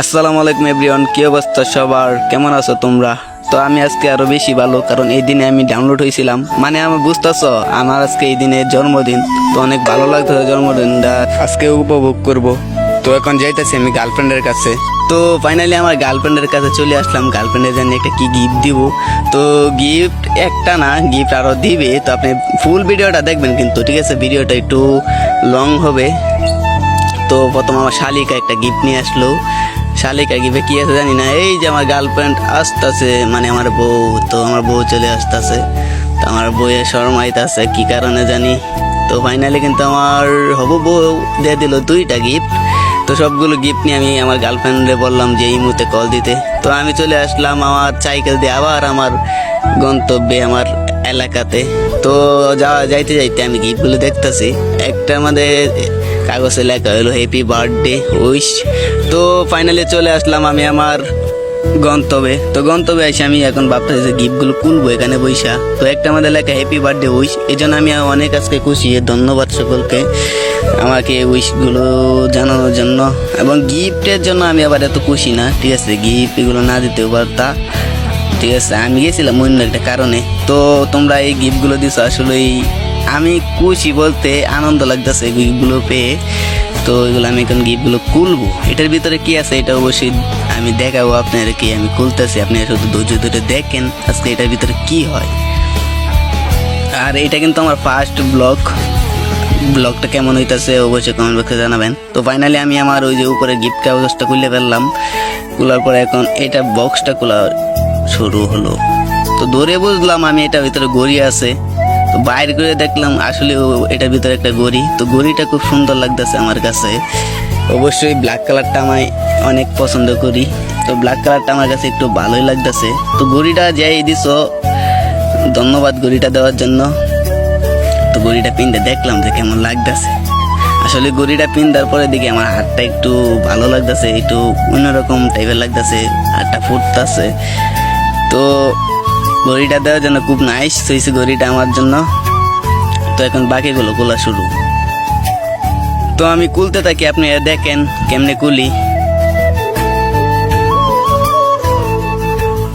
আসসালামু আলাইকুম এভরিওয়ান, কি অবস্থা সবার? কেমন আছো তোমরা? তো আমি আজকে আরও বেশি ভালো, কারণ এই দিনে আমি ডাউনলোড হয়েছিলাম। মানে আমি বুঝতেছো, আমার আজকে এই দিনে জন্মদিন। তো অনেক ভালো লাগতেছে জন্মদিনটা। আজকে উপভোগ করব। তো এখন যাইতেছি আমি গার্লফ্রেন্ডের কাছে। তো ফাইনালি আমার গার্লফ্রেন্ডের কাছে চলে আসলাম। গার্লফ্রেন্ডের জন্য একটা কি গিফট দিব। তো গিফট একটা না গিফট আরও দিবে। তো আপনি ফুল ভিডিওটা দেখবেন কিন্তু, ঠিক আছে? ভিডিওটা একটু লং হবে। তো প্রথম আমার শালিকা একটা গিফট নিয়ে আসলো। শালিকা গিফটে কি আছে জানি না। এই যে আমার গার্লফ্রেন্ড আসতেছে মানে আমার বউ, তো আমার বউ চলে আসতেছে। তো আমার বউয়ের শরমাইতেছে, কি কারণে জানি। তো ফাইনালি কিন্তু আমার হবু বউ দিয়ে দিল দুইটা গিফট তো সবগুলো গিফট নিয়ে আমি আমার গার্লফ্রেন্ডে বললাম যে, এই মুহূর্তে কল দিতে। তো আমি চলে আসলাম আমার সাইকেল দিয়ে আবার আমার গন্তব্যে, আমার এলাকাতে। তো যাওয়া, যাইতে যাইতে আমি গিফটগুলো দেখতেছি। একটা আমাদের কাগজে লেখা হলো হ্যাপি বার্থডে উইশ তো ফাইনালি চলে আসলাম আমি আমার গন্তব্যে। তো গন্তব্যে এসে আমি এখন ভাবতেছি যে গিফটগুলো খুলবো এখানে বৈশা তো একটা আমাদের লেখা হ্যাপি বার্থডে উইশ এই জন্য আমি অনেক আজকে খুশি, ধন্যবাদ সকলকে আমাকে উইশগুলো জানানোর জন্য। এবং গিফটের জন্য আমি আবার এত খুশি না, ঠিক আছে? গিফট এগুলো না দিতেও পারতা, ঠিক আছে? আমি গেছিলাম অন্য একটা কারণে। তো তোমরা এই গিফটগুলো দিছো আসলেই আমি খুশি বলতে আনন্দ লাগতেছে গিফটগুলো পেয়ে। তো এগুলো আমি এখন গিফটগুলো খুলবো। এটার ভিতরে কি আছে এটা অবশ্যই আমি দেখাবো আপনার আপনাদেরকে আমি খুলতেছি। আপনি শুধু ধৈর্য ধরে দেখেন আজকে এটার ভিতরে কি হয়। আর এটা কিন্তু আমার ফার্স্ট ব্লগ ব্লগটা কেমন হইতেছে অবশ্যই কমেন্ট বক্সে জানাবেন। তো ফাইনালি আমি আমার ওই যে উপরে গিফট কাগজটা খুলে ফেললাম। খোলার পরে এখন এটা বক্সটা খোলা শুরু হলো। তো ধরে বুঝলাম আমি এটার ভিতরে গড়ি আছে। বাইরে করে দেখলাম আসলে এটার ভিতরে একটা গড়ি। তো গড়িটা খুব সুন্দর লাগতেছে আমার কাছে। অবশ্যই ব্ল্যাক কালারটা আমি অনেক পছন্দ করি। তো ব্ল্যাক কালারটা আমার কাছে একটু ভালোই লাগতেছে। তো গড়িটা যাই দিছো, ধন্যবাদ গড়িটা দেওয়ার জন্য। তো গড়িটা পিনতে দেখলাম যে কেমন লাগতেছে। আসলে গড়িটা পিন্দার পরে দেখি আমার হাতটা একটু ভালো লাগতেছে, একটু অন্যরকম টাইপের লাগতেছে, হাতটা ফুটতেছে। তো গড়িটা দেওয়ার জন্য খুব নাইস হয়েছে ঘড়িটা আমার জন্য। তো এখন বাকিগুলো খোলা শুরু। তো আমি কুলতে থাকি, আপনি দেখেন কেমনে কুলি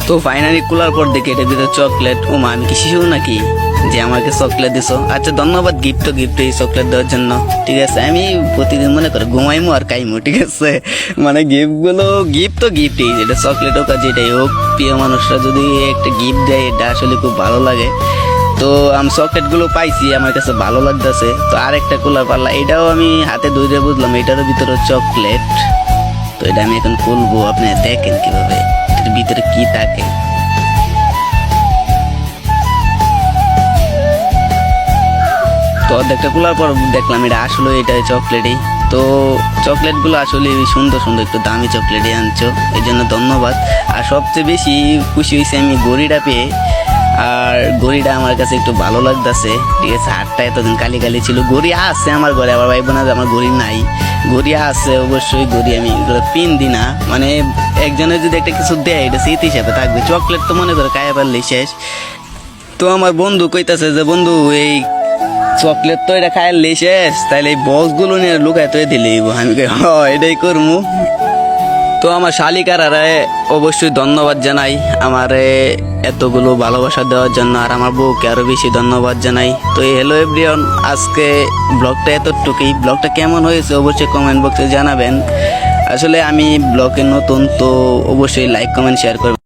তো ফাইনালি কুলার পর দেখি এটা ভিতরে চকলেট ও মা আমি কি শিশু নাকি? যে আমাকে চকলেট দিছো। আচ্ছা ধন্যবাদ গিফট গিফট এই চকলেট দেওয়ার জন্য। ঠিক আছে, আমি প্রতিদিন মনে করে ঘুমাইমু আর খাইমু, ঠিক আছে? মানে গিফটগুলো গিফট তো গিফটই যেটা চকলেট হোক আর যেটাই হোক, প্রিয় মানুষরা যদি একটা গিফট দেয়, এটা আসলে খুব ভালো লাগে। তো আমি চকলেটগুলো পাইছি, আমার কাছে ভালো লাগতেছে। তো আরেকটা কুলার পাল্লা, এটাও আমি হাতে ধরে বুঝলাম, এটারও ভিতরে চকলেট তো এটা আমি এখন খুলবো, আপনি দেখেন কীভাবে, এটার ভিতরে কি থাকে। অর্ধেকটা খোলার পর দেখলাম এটা আসলে এটা চকলেটই। তো চকলেটগুলো আসলে সুন্দর সুন্দর একটু দামি চকলেটই আনছো, এই জন্য ধন্যবাদ। আর সবচেয়ে বেশি খুশি হয়েছে আমি গড়িটা পেয়ে। আর গড়িটা আমার কাছে একটু ভালো লাগতেছে। ঠিক আছে, হাটটা এতদিন কালি কালি ছিল। গড়ি আছে আমার ঘরে আবার ভাই বোনা আমার গড়ি নাই। গড়ি আছে, অবশ্যই গড়ি আমি এগুলো পিন দিই না। মানে একজনের যদি একটা কিছু দেয়, এটা স্মৃতি হিসাবে থাকবে। চকলেট তো মনে করে খাইয়া পারলেই শেষ। তো আমার বন্ধু কইতাছে যে, বন্ধু, এই চকলেট তো এটা খাইলে শেষ তাইলে এই বক্সগুলো নিয়ে লুকায় তো দিলে আমি এটাই করব তো আমার শালিকারারে অবশ্যই ধন্যবাদ জানাই। আমারে এতগুলো ভালোবাসা দেওয়ার জন্য আর আমার বউকে আরও বেশি ধন্যবাদ জানাই। তো এই হ্যালো এভরিওয়ান, আজকে ব্লগটা এতটুকুই। ব্লগটা কেমন হয়েছে অবশ্যই কমেন্ট বক্সে জানাবেন। আসলে আমি ব্লগে নতুন, তো অবশ্যই লাইক কমেন্ট শেয়ার করবেন।